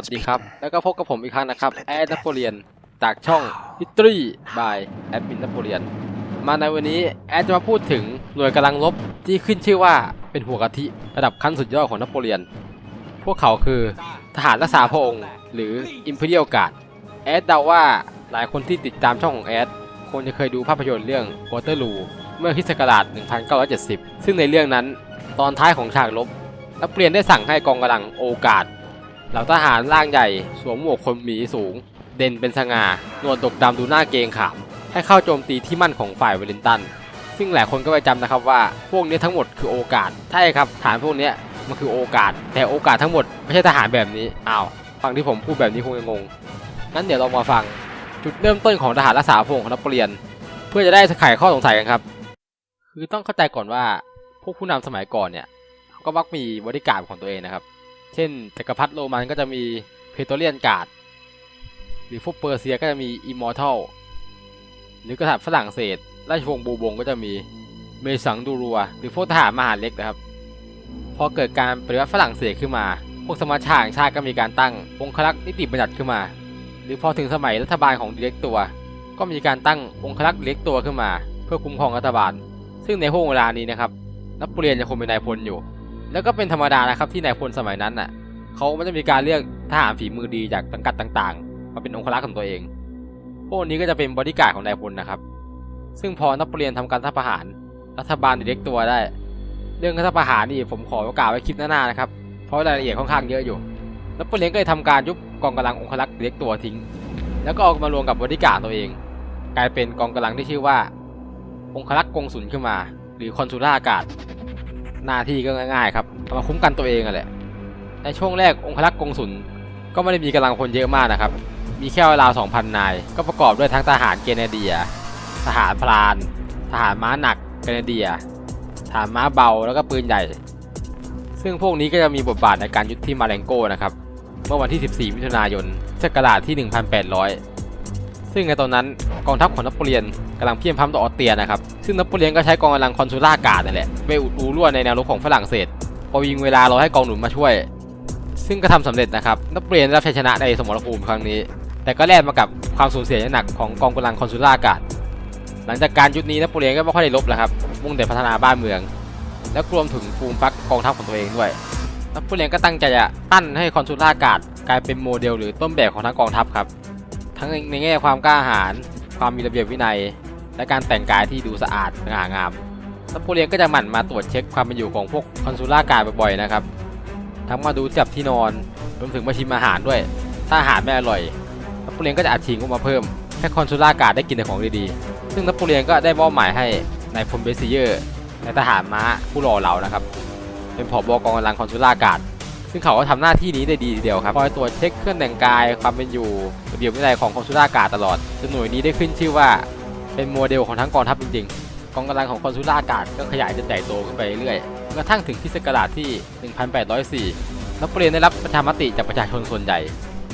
วัสดีครับ แล้วก็พบกับผมอีกครั้งนะครับแอดนโปเลียนจากช่อง History by แอดมินนโปเลียนมาในวันนี้แอดจะมาพูดถึงหน่วยกำลังรบที่ขึ้นชื่อว่าเป็นหัวกะทิระดับขั้นสุดยอดของนโปเลียน พวกเขาคือทหารรักษาพระองค์หรือ Imperial Guard แอดเดาว่าหลายคนที่ติดตามช่องของแอดคงจะเคยดูภาพยนตร์เรื่อง Waterloo เมื่อคริสต์ศักราช1970 ซึ่งในเรื่องนั้นตอนท้ายของฉากรบนักเรียนได้สั่งให้กองกำลังโอกาส เหล่าทหารร่างใหญ่สวมหมวกคนหมีสูง เด่นเป็นสง่าหนวดดกดำดูหน้าเกงขามให้เข้าโจมตีที่มั่นของฝ่ายเวลลิงตัน ซึ่งหลายคนก็ไปจำนะครับว่า พวกนี้ทั้งหมดคือโอกาส ใช่ครับฐานพวกนี้มันคือโอกาส แต่โอกาสทั้งหมดไม่ใช่ทหารแบบนี้ อ้าว ฟังที่ผมพูดแบบนี้คงจะงง งั้นเดี๋ยวเรามาฟัง จุดเริ่มต้นของทหารรักษาพระองค์ของนโปเลียน เพื่อจะได้ไขข้อสงสัยกันครับ คือต้องเข้าใจก่อนว่า พวกผู้นำสมัยก่อนเนี่ยเขาก็มักมีบริการของตัวเองนะครับ เช่นจักรพรรดิโรมันก็จะมีเพโตเลียนการ์ดหรือพวกเปอร์เซียก็จะมีอิมมอร์ทัลหรือกษัตริย์ฝรั่งเศสราชวงศ์บูบงก็จะมีเมสังดูรัว หรือพวกทหารมหาเล็กนะครับ พอเกิดการปฏิวัติฝรั่งเศสขึ้นมา พวกสมาชิกชาติก็มีการตั้งองครักษ์นิติบัญญัติขึ้นมา หรือพอถึงสมัยรัฐบาลของดีเล็กตัว ก็มีการตั้งองครักษ์เล็กตัวขึ้นมา เพื่อคุ้มครองรัฐบาล ซึ่งในห่วงเวลานี้นะครับนโปเลียนยังคงเป็นนายพลอยู่ แล้วก็เป็นธรรมดานะครับที่นายพลสมัยนั้นน่ะเขาไม่จะมีการเลือกทหารฝีมือดีจากสังกัดต่างๆ มาเป็นองครักษ์ของตัวเอง พวกนี้ก็จะเป็นบริการดของนายพลนะครับ ซึ่งพอนโปเลียนทำการรัฐประหาร รัฐบาลดีเล็กตัวได้ เรื่องรัฐประหารนี่ผมขอโอกาสไว้คลิปหน้าๆนะครับ เพราะรายละเอียดค่อนข้างเยอะอยู่นโปเลียนก็เลยทำการยุบกองกำลังองครักษ์ดีเล็กตัวทิ้ง แล้วก็เอามารวมกับบริการดตัวเอง กลายเป็นกองกำลังที่ชื่อว่า องครักษ์กงสุลขึ้นมา หรือคอนซูล่าการ์ด หน้าที่ก็ง่ายๆครับมาคุ้มกันตัวเองอะแหละ ในช่วงแรกองครักษ์กงสุลก็ไม่ได้มีกำลังพลเยอะมากนะครับ มีแค่ราว2,000 นาย ก็ประกอบด้วยทั้งทหารเกเนเดีย ทหารพลาน ทหารม้าหนักเกเนเดีย ทหารม้าเบาแล้วก็ปืนใหญ่ ซึ่งพวกนี้ก็จะมีบทบาทในการยุทธที่มาเลงโกนะครับ เมื่อวันที่ 14 มิถุนายนศักราชที่ 1,800 ซึ่งในตอนนั้นกองทัพของนโปเลียนกำลังเพียงพร้ำต่อออสเตรียนะครับ ซึ่งนโปเลียนก็ใช้กองกำลังคอนซูล่ากาดนั่นแหละไปอุดรูรั่วในแนวรบของฝรั่งเศส พอยิงเวลารอให้กองหนุนมาช่วย ซึ่งก็ทำสำเร็จนะครับนโปเลียนได้รับชัยชนะในสมรภูมิครั้งนี้ แต่ก็แลกมากับความสูญเสียอย่หนักของกองกำลังคอนซูล่ากาดหลังจากการยุทธนี้นโปเลียนก็ไม่ค่อยได้รบแล้วครับมุ่งแต่พัฒนาบ้านเมือง และรวมถึงฟูมฟักกองทัพของตัวเองด้วยนโปเลียนก็ตั้งใจจะตั้นให้คอนซูล่ากาดกลายเป็นโมเดลหรือต้นแบบของทั้งกองทัพครับ ทั้งในแง่ความกล้าหาญความมีระเบียบวินัย และการแต่งกายที่ดูสะอาดสง่างามนโปเลียนก็จะหมั่นมาตรวจเช็คความเป็นอยู่ของพวกคอนซูล่าการ์ดบ่อยๆนะครับ ทั้งมาดูจับที่นอนรวมถึงมาชิมอาหารด้วย ถ้าอาหารไม่อร่อยนโปเลียนก็จะอัดฉีดงบมาเพิ่มให้คอนซูล่าการ์ดได้กินแต่ของดีๆ ซึ่งนโปเลียนก็ได้มอบหมายให้นายพลเบซิเยอร์นายทหารม้าผู้หล่อเหลานะครับ เป็นผอบกองกำลังคอนซูล่าการ์ด ซึ่งเขาก็ทำหน้าที่นี้ได้ดีทีเดียวครับคอยตรวจเช็คเครื่องแต่งกาย ความเป็นอยู่ระเบียบวินัยของคอนซูล่าการ์ตลอดจนหน่วยนี้ได้ขึ้นชื่อว่าเป็นโมเดลของทั้งกองทัพจริงๆ กองกำลังของคอนซูล่าการ์ก็ขยายจนใหญ่โตขึ้นไปเรื่อยกระทั่งถึงที่ศักราชที่ 1804นโปเลียนได้รับประชามติจากประชาชนส่วนใหญ่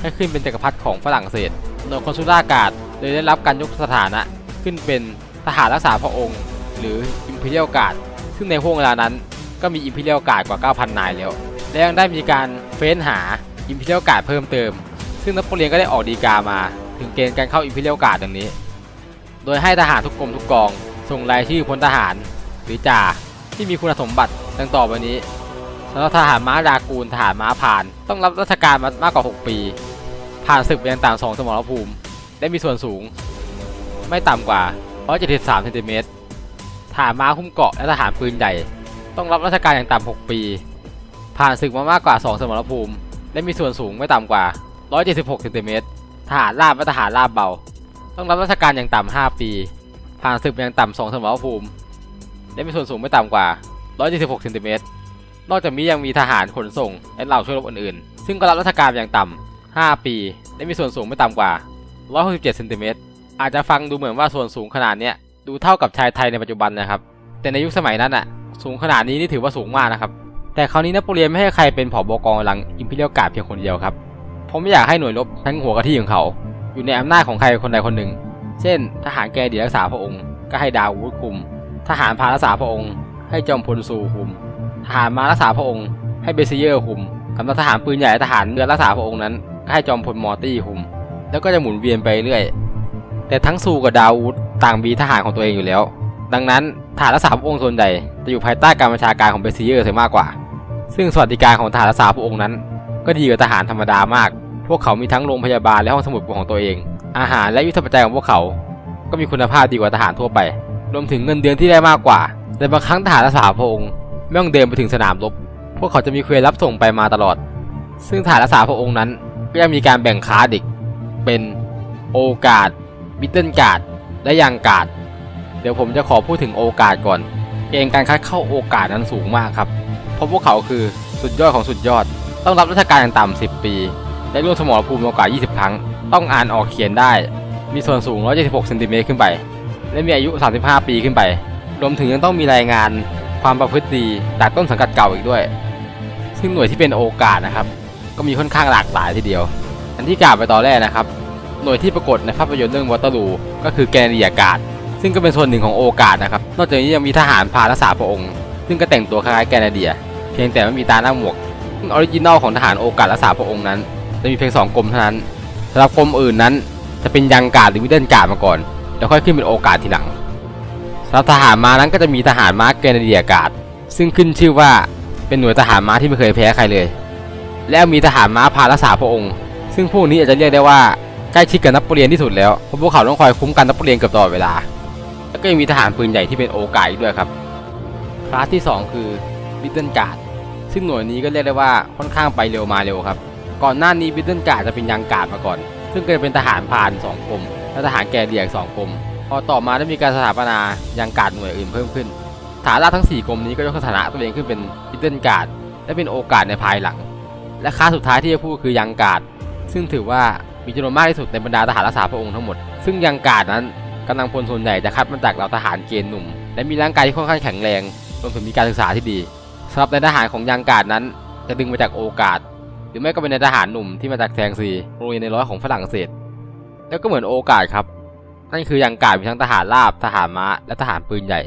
ให้ขึ้นเป็นจักรพรรดิของฝรั่งเศสโดยคอนซูล่าการ์เลยได้รับการยกสถานะ ขึ้นเป็นทหารรักษาพระองค์ หรือ Imperial Guard ซึ่งในห่วงเวลานั้นก็มี Imperial Guard กว่า 9,000 นายแล้ว และยังได้มีการเฟ้นหา Imperial Guard เพิ่มเติม ซึ่งนโปเลียนก็ได้ออกดีกามาถึงเกณฑ์การเข้า Imperial Guard ดังนี้ โดยให้ทหารทุกกรมทุกกอง ส่งรายชื่อพลทหารหรือจ่าที่มีคุณสมบัติดังต่อไปนี้สำหรับทหารม้าดากูลทหารม้าผ่าน ต้องรับราชการมามากกว่า 6 ปี ผ่านศึกไปยังต่างสองสมรภูมิและมีส่วนสูง ไม่ต่ำกว่า 173เซนติเมตรทหารม้าหุ้มเกาะและทหารปืนใหญ่ ต้องรับราชการอย่างต่ำ6 ปี ผ่านศึกมามากกว่า 2 สมรภูมิ และมีส่วนสูงไม่ต่ำกว่า 176เซนติเมตรทหารราบและทหารราบเบา ต้องรับราชการอย่างต่ำ5ปี ผ่านศึกไปยังต่ำ2สมรภูมิ และมีส่วนสูงไม่ต่ำกว่า 176เซนติเมตรนอกจากนี้ยังมีทหารขนส่งและเหล่าช่วยรบอื่นๆ ซึ่งก็รับราชการอย่างต่ำ5 ปี และมีส่วนสูงไม่ต่ำกว่า 167เซนติเมตรอาจจะฟังดูเหมือนว่าส่วนสูงขนาดเนี้ยดูเท่ากับชายไทยในปัจจุบันนะครับ แต่ในยุคสมัยนั้นอะสูงขนาดนี้นี่ถือว่าสูงมากนะครับ แต่คราวนี้นโปเลียนไม่ให้ใครเป็นผอบกองกำลังอิมพีเรียลกาดเพียงคนเดียวครับผมไม่อยากให้หน่วยรบทั้งหัวกะทิของเขา อยู่ในอำนาจของใครคนใดคนหนึ่ง เช่น ทหารแกดีรักษาพระองค์ ก็ให้ดาวูดคุม ทหารพารักษาพระองค์ ให้จอมพลซูคุม ทหารมารักษาพระองค์ ให้เบซิเยอร์คุมกำลังทหารปืนใหญ่ทหารเรือรักษาพระองค์นั้นก็ให้จอมพลมอร์ตี้คุม แล้วก็จะหมุนเวียนไปเรื่อยแต่ทั้งซูกับดาวูดต่างมีทหารของตัวเองอยู่แล้ว ดังนั้นฐานรักษาพระองค์ส่วนใหญ่จะอยู่ภายใต้การบัญชาการของเบซิเยอร์เสียมากกว่า ซึ่งสวัสดิการของทหารรักษาพระองค์นั้น ก็ดีกว่าทหารธรรมดามาก พวกเขามีทั้งโรงพยาบาลและห้องสมุดของตัวเอง อาหารและยุทธปัจจัยของพวกเขา ก็มีคุณภาพดีกว่าทหารทั่วไป รวมถึงเงินเดือนที่ได้มากกว่า แต่บางครั้งทหารรักษาพระองค์ไม่ต้องเดินไปถึงสนามรบ พวกเขาจะมีเควรรับส่งไปมาตลอด ซึ่งทหารรักษาพระองค์นั้น ก็ยังมีการแบ่งคาสอีกเป็นโอกาสมิดเดิลการ์ดและยังการ์ดเดี๋ยวผมจะขอพูดถึงโอกาสก่อน เกณฑ์การคัดเข้าโอกาสนั้นสูงมากครับ เพราะพวกเขาคือสุดยอดของสุดยอด ต้องรับราชการอย่างต่ำ10 ปี ได้ร่วมสมรภูมิโอกาส20 ครั้ง ต้องอ่านออกเขียนได้ มีส่วนสูง 176เซนติเมตรขึ้นไป และมีอายุ 35 ปีขึ้นไป รวมถึงยังต้องมีรายงานความประพฤติดีจากต้นสังกัดเก่าอีกด้วย ซึ่งหน่วยที่เป็นโอกาสนะครับ ก็มีค่อนข้างหลากหลายทีเดียว อันที่กล่าวไปตอนแรกนะครับ หน่วยที่ปรากฏในภาพยนตร์เรื่องวอเตอร์ลูก็คือแกนดีอากาศ ซึ่งก็เป็นส่วนหนึ่งของโอกาสนะครับ นอกจากนี้ยังมีทหารพารักษาพระองค์ ซึ่งก็แต่งตัวคล้ายแกนาเดีย เพียงแต่ไม่มีตาหน้าหมวกซึ่งออริจินอลของทหารโอกาสรักษาพระองค์นั้น จะมีเพียงสองกรมเท่านั้นสำหรับกรมอื่นนั้น จะเป็นยังการดหรือมิดเดิลการดมาก่อน แล้วค่อยขึ้นเป็นโอกาสทีหลังสำหรับทหารม้านั้นก็จะมีทหารม้าแกนาเดียการ์ดซึ่งขึ้นชื่อว่าเป็นหน่วยทหารม้าที่ไม่เคยแพ้ใครเลย และมีทหารม้าพารักษาพระองค์ ซึ่งพวกนี้อาจจะเรียกได้ว่าใกล้ชิดกับนโปเลียนที่สุดแล้วเพราะพวกเขาต้องคอยคุ้มกันนโปเลียนเกือบตลอดเวลา แล้วก็ยังมีทหารปืนใหญ่ที่เป็นโอกาสอีกด้วยครับ คลาสที่ 2 คือบิดเดิลการ์ดซึ่งหน่วยนี้ก็เรียกได้ว่าค่อนข้างไปเร็วมาเร็วครับ ก่อนหน้านี้บิดเดิลการ์ดจะเป็นยังการ์ดมาก่อน ซึ่งก็จะเป็นทหารพรานสองกรมและทหารแกเดียอีกสองกรมพอต่อมาได้มีการสถาปนายังการ์ดหน่วยอื่นเพิ่มขึ้นฐานราบทั้ง 4กรมนี้ก็ยกสถานะตัวเองขึ้นเป็นบิดเดิลการ์ดและเป็นโอกาสในภายหลัง และคลาสสุดท้ายที่จะพูดคือยังการ์ดซึ่งถือว่ามีจำนวนมากที่สุดในบรรดาทหารรักษาพระองค์ทั้งหมด ซึ่งยังการ์ดนั้นกำลังพลส่วนใหญ่จะคัดมาจากเหล่าทหารเกณฑ์หนุ่ม และมีร่างกายที่ค่อนข้างแข็งแรง รวมถึงมีการศึกษาที่ดีสำหรับในทหารของยังการ์ดนั้น จะดึงมาจากโอกาส หรือไม่ก็เป็นในทหารหนุ่มที่มาจากแซงซีโรงเรียนในร้อยของฝรั่งเศส แล้วก็เหมือนโอกาสครับนั่นคือยังการ์ดมีทั้งทหารราบทหารม้าและทหารปืนใหญ่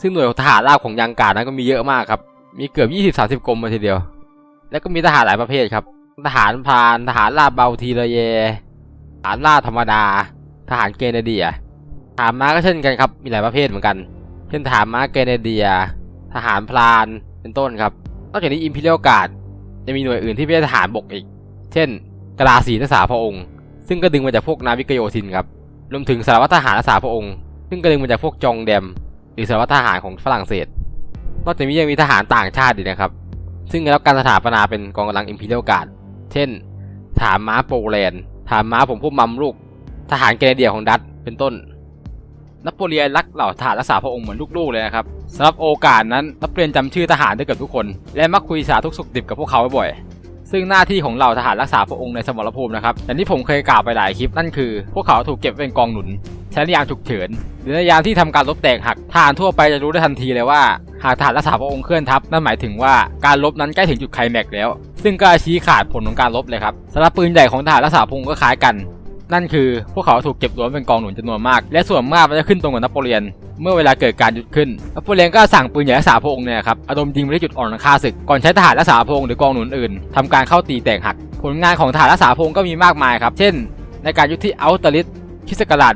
ซึ่งหน่วยทหารราบของยังการ์ดนั้นก็มีเยอะมากครับ มีเกือบ 20-30กรมมาทีเดียว แล้วก็มีทหารหลายประเภทครับ ทหารพานทหารราบเบาทีระเยทหารราบธรรมดา ทหารเกเนเดียทหารม้าก็เช่นกันครับ มีหลายประเภทเหมือนกัน เช่นทหารม้าเกเนเดีย ทหารพราน เป็นต้นครับ นอกจากนี้อิมพีเรียลการ์ดจะมีหน่วยอื่นที่ไม่ใช่ทหารบกอีก เช่น กราสีรักษาพระองค์ ซึ่งก็ดึงมาจากพวกนาวิกโยธินครับ รวมถึงสารวัตรทหารรักษาพระองค์ ซึ่งก็ดึงมาจากพวกจองแดม หรือสารวัตรทหารของฝรั่งเศส นอกจากนี้ยังมีทหารต่างชาติอีกนะครับ ซึ่งได้รับการสถาปนาเป็นกองกำลังอิมพีเรียลการ์ด เช่นทหารม้าโปแลนด์ทหารม้าผมพวกมัมลูก ทหารแกเนเดียของดัตเป็นต้น นโปเลียนรักเหล่าทหารรักษาพระองค์เหมือนลูกๆเลยนะครับสำหรับโอกาสนั้นนโปเลียนจำชื่อทหารได้เกือบทุกคน และมักคุยสาทุกสุขดิบกับพวกเขาบ่อยซึ่งหน้าที่ของเหล่าทหารรักษาพระองค์ในสมรภูมินะครับอย่ที่ผมเคยกล่าวไปหลายคลิปนั่นคือ พวกเขาถูกเก็บเป็นกองหนุนใช้ในยามฉุกเฉินหรือในยามที่ทำการรบแตกหักทหารทั่วไปจะรู้ได้ทันทีเลยว่า หากทหารรักษาพระองค์เคลื่อนทัพนั่นหมายถึงว่าการรบนั้นใกล้ถึงจุดไคลแม็กแล้ว ซึ่งก็ชี้ขาดผลของการรบเลยครับสำหรับปืนใหญ่ของทหารรักษาพระองค์ก็คล้ายกัน นั่นคือพวกเขาถูกเก็บรวมเป็นกองหนุนจำนวนมาก และส่วนมากมันจะขึ้นตรงกับนโปเลียน เมื่อเวลาเกิดการหยุดขึ้นนโปเลียนก็สั่งปืนใหญ่รักษาพระองค์เนี่ยครับอารมณ์ยิงไปที่จุดอ่อนของข้าศึกก่อนใช้ทหารรักษาพระองค์หรือกองหนุนอื่นทำการเข้าตีแตกหัก ผลงานของทหารรักษาพระองค์ก็มีมากมายครับ เช่น ในการยุทธที่อัลเตอริสคิสต์ศักราช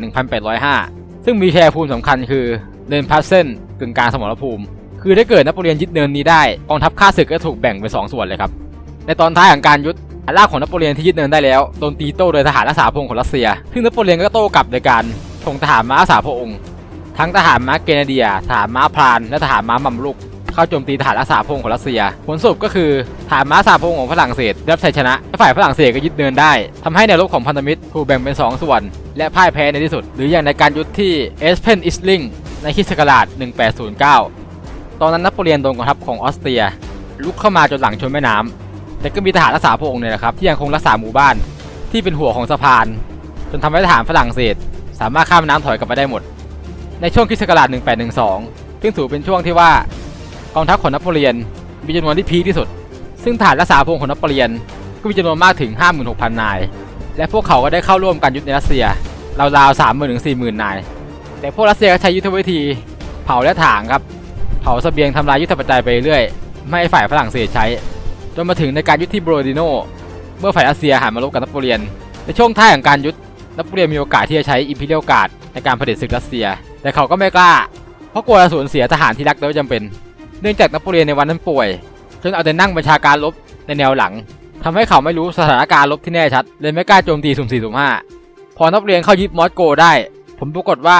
1805 ซึ่งมีแชร์ภูมิสำคัญคือเนินพัสเซนกึ่งกลางสมรภูมิ คือถ้าเกิดนโปเลียนยึดเนินนี้ได้กองทัพข้าศึกก็ถูกแบ่งเป็นสองส่วนเลยครับในตอนท้ายของการยุทธ ฐานราของนโปเลียนที่ยึดเนินได้แล้วโดนตีโต้โดยทหารรักษาพระองค์ของรัสเซีย ซึ่งนโปเลียนก็โต้กลับโดยการส่งทหารม้ารักษาพระองค์ ทั้งทหารม้าเกเนเดีย ทหารม้าพราน และทหารม้ามัมลุก เข้าโจมตีทหารรักษาพระองค์ของรัสเซีย ผลสรุปก็คือทหารม้ารักษาพระองค์ของฝรั่งเศสได้รับชัยชนะและฝ่ายฝรั่งเศสก็ยึดเนินได้ทำให้แนวรบของพันธมิตรถูกแบ่งเป็นสองส่วน และพ่ายแพ้ในที่สุด หรืออย่างในการยุทธที่เอสเพนอิสลิงในคริสต์ศักราช 1809 ตอนนั้นนโปเลียนโดนกองทัพของออสเตรียลุกเข้ามาจนหลังชนแม่น้ำ แต่ก็มีทหารรักษาพระองค์เนี่ยแหละครับที่ยังคงรักษาหมู่บ้าน ที่เป็นหัวของสะพาน จนทำให้ทหารฝรั่งเศส สามารถข้ามน้ำถอยกลับมาได้หมด ในช่วงคริสต์ศักราช 1812 ซึ่งถือเป็นช่วงที่ว่ากองทัพของนโปเลียนมีจำนวนที่พีคที่สุด ซึ่งทหารรักษาพระองค์ของนโปเลียนก็มีจำนวนมากถึง 56,000 นาย และพวกเขาก็ได้เข้าร่วมการยุทธในรัสเซียราวๆ30,000ถึง40,000นาย แต่พวกรัสเซียก็ใช้ยุทธวิธี เผาและถางครับ เผาสเสบียงทำลายยุทธปัจจัยไปเรื่อย ไม่ให้ฝ่ายฝรั่งเศสใช้ จนมาถึงในการยุทธที่โบรดิโนเมื่อฝ่ายรัสเซียหันมารบกับนโปเลียน ในช่วงท้ายของการยุทธนโปเลียนมีโอกาสที่จะใช้อิมพีเรียลการ์ดในการเผด็จศึกรัสเซีย แต่เขาก็ไม่กล้า เพราะกลัวจะสูญเสียทหารที่รักโดยจำเป็น เนื่องจากนโปเลียนในวันนั้นป่วย จนเอาแต่นั่งบัญชาการรบในแนวหลังทำให้เขาไม่รู้สถานการณ์รบที่แน่ชัด เลยไม่กล้าโจมตีสุ่มสี่สุ่มห้าพอนโปเลียนเข้ายึดมอสโกได้ ผมปรากฏว่า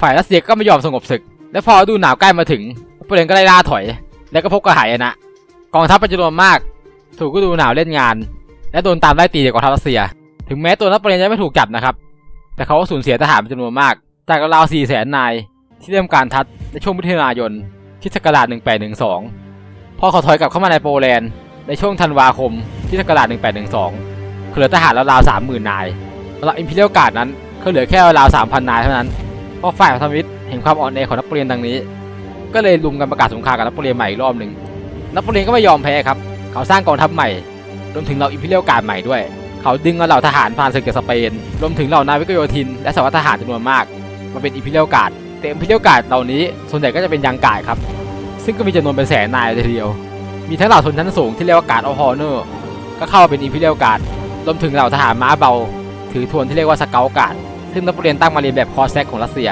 ฝ่ายรัสเซียก็ไม่ยอมสงบศึก และพอดูหนาวใกล้มาถึงนโปเลียนก็ได้ล่าถอย และก็พบกับหายนะ กองทัพเป็นจำนวนมาก ถูกฤดูหนาวเล่นงาน และโดนตามไล่ตีจากกองทัพรัสเซีย ถึงแม้ตัวนโปเลียนจะไม่ถูกจับนะครับ แต่เขาก็สูญเสียทหารเป็นจำนวนมาก จากราว4แสนนายที่เริ่มการทัดในช่วงมิถุนายนคริสต์ศักราช1812 พอเขาถอยกลับเข้ามาในโปแลนด์ในช่วงธันวาคมคริสต์ศักราช1812เหลือทหารราวๆ30,000 นายสำหรับอิมพีเรียลการ์ดนั้นก็เหลือแค่ราว3,000 นายเท่านั้น เพราะฝ่ายพันธมิตรเห็นความอ่อนแอของนโปเลียนดังนี้ ก็เลยรุมกันประกาศสงครามกับนโปเลียนใหม่อีกรอบหนึ่ง นโปเลียนก็ไม่ยอมแพ้ครับ เขาสร้างกองทัพใหม่ รวมถึงเหล่าอิมพีเรียลการ์ดใหม่ด้วย เขาดึงเอาเหล่าทหารผ่านศึกจากสเปน รวมถึงเหล่านาวิกโยธิน และสวัสดิทหารจำนวนมาก มาเป็นอิมพีเรียลการ์ดแต่อิมพีเรียลการ์ดเหล่านี้ส่วนใหญ่ก็จะเป็นยังการ์ดครับ ซึ่งก็มีจำนวนเป็นแสนนายเลยทีเดียว มีทั้งเหล่าชนชั้นสูงที่เรียกว่าการ์ดออฮอเนอร์ก็เข้ามาเป็นอิมพีเรียลการ์ดรวมถึงเหล่าทหารม้าเบา ถือทวนที่เรียกว่าสเกลการ์ดซึ่งนโปเลียนตั้งมาเรียนแบบคอร์แซกของรัสเซีย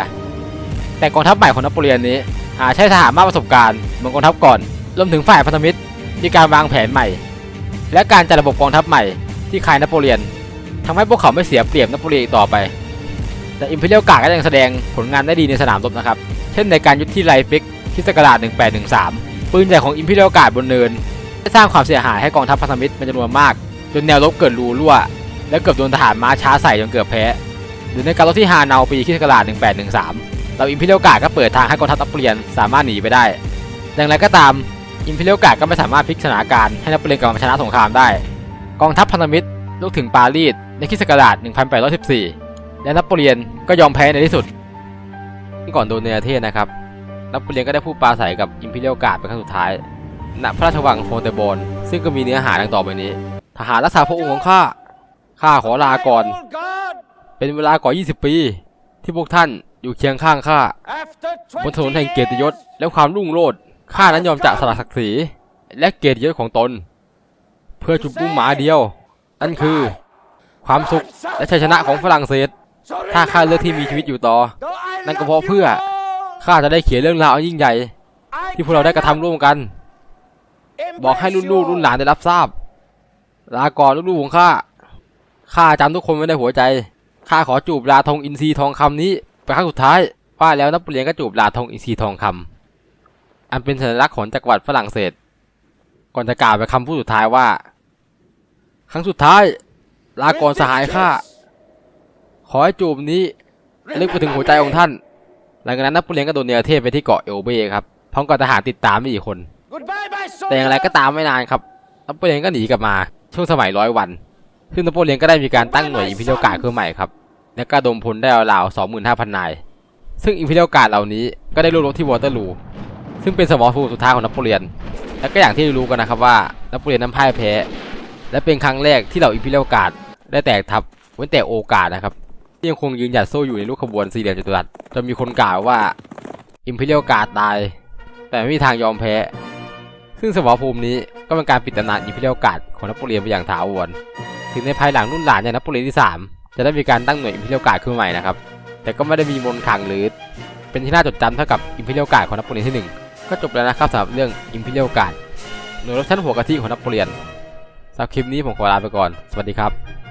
แต่กองทัพใหม่ของนโปเลียนนี้หาใช้ทหารมากประสบการณ์เหมือนกองทัพก่อน รวมถึงฝ่ายพันธมิตรมีการวางแผนใหม่ และการจัดระบบกองทัพใหม่ที่คลายนโปเลียนทำให้พวกเขาไม่เสียเปรียบนโปเลียนอีกต่อไป แต่อิมพีเรียลการ์ดก็ยังแสดงผลงานได้ดีในสนามรบนะครับ เช่นในการยุทธที่ไลฟิกคริสต์ศักราช1813 ปืนใหญ่ของอิมพีเรียลกาบนเนิน ได้สร้างความเสียหายให้กองทัพพันธมิตรเป็นจำนวนมาก จนแนวรบเกิดรูรั่ว และเกือบโดนทหารม้าช้าใส่จนเกือบแพ้ หรือในการรบที่ฮาเนาปีคริสต์ศักาช1813 เราอิมพีเรียลกาก็เปิดทางให้กองทัพนโปเลียนสามารถหนีไปได้ อย่างไรก็ตาม อิมพีเรียลการ์ดก็ไม่สามารถพลิกสถานการณ์ให้นโปเลียนกลับมาชนะสงครามได้ กองทัพพันธมิตรลุกถึงปารีสในคริสต์ศักราช 1814 และนโปเลียนก็ยอมแพ้ในที่สุด ก่อนโดนเนเธอร์นะครับนโปเลียนก็ได้พูดปราศัยกับอิมพีเรียลการ์ดเป็นครั้งสุดท้าย ณ พระราชวังโฟนเตโบนซึ่งก็มีเนื้อหาดังต่อไปนี้ ทหารรักษาพระองค์ของข้า ข้าขอลาก่อน เป็นเวลากว่า 20 ปี ที่พวกท่านอยู่เคียงข้างข้าบนถนนแห่งเกียรติยศและความรุ่งโรจน์ ข้านั้นยอมจะสละศักดิ์ศรีและเกียรติยศของตน เพื่อจุดมุ่งหมายเดียว นั่นคือ ความสุขและชัยชนะของฝรั่งเศส ถ้าข้าเลือกที่มีชีวิตอยู่ต่อ นั่นก็เพราะเพื่อข้าจะได้เขียนเรื่องราวอันยิ่งใหญ่ ที่พวกเราได้กระทำร่วมกัน บอกให้รุ่นลูกรุ่นหลานได้รับทราบ ลาก่อนลูกๆของข้าข้าจำทุกคนไว้ในหัวใจข้าขอจูบลาทองอินทรีทองคำนี้เป็นครั้งสุดท้ายว่าแล้วนักเรียนก็จูบลาทองอินทรีทองคำ อันเป็นสัญลักษณ์ของจักรวรรดิฝรั่งเศส ก่อนจะกล่าวไปคำพูดสุดท้ายว่า ครั้งสุดท้าย ลาก่อนสหายข้าขอให้จูบนี้ลึกไปถึงหัวใจของท่าน หลังจากนั้นนักเรียนก็โดนเนรเทศไปที่เกาะเอลเบ้ครับพร้อมกับทหารติดตามไปอีกคน แต่อย่างไรก็ตามไม่นานครับนโปเลียนก็หนีกลับมา ช่วงสมัยร้อยวัน ซึ่งนโปเลียนก็ได้มีการตั้งหน่วยอิมพีเรียลการ์ดขึ้นใหม่ครับ และก็ดมพลได้ราวๆ25,000นห้าพันนาย ซึ่งอิมพีเรียลการ์ดเหล่านี้ก็ได้รวมรบที่วอเตอร์ลู ซึ่งเป็นสมรภูมิสุดท้ายของนโปเลียน และก็อย่างที่รู้กันนะครับว่านโปเลียนนั้นพ่ายแพ้ และเป็นครั้งแรกที่เหล่าอิมพีเรียลการ์ดได้แตกทัพเว้นแต่โอกาสนะครับที่ยังคงยืนหยัดสู้อยู่ในลูกขบวนสี่เหลี่ยมจัตุรัสจนมีคนกล่าวว่าอิมพีเรียลการ์ดตาย แต่ไม่มีทางยอมแพ้ ซึ่งสมรภูมินี้ก็เป็นการปิดตำนานอิมพีเรียลการ์ดของนโปเลียนไปอย่างถาวรถึงในภายหลังรุ่นหลานอย่างนโปเลียนที่ 3 จะได้มีการตั้งหน่วยอิมพีเรียลการ์ดขึ้นใหม่นะครับแต่ก็ไม่ได้มีมนขังหรือเป็นที่น่าจดจำเท่ากับอิมพีเรียลการ์ดของนโปเลียนที่ 1 ก็จบแล้วนะครับสำหรับเรื่องอิมพีเรียลการ์ดหน่วยรบชั้นหัวกะทิของนักเลียนสำหรับคลิปนี้ผมขอลาไปก่อน สวัสดีครับ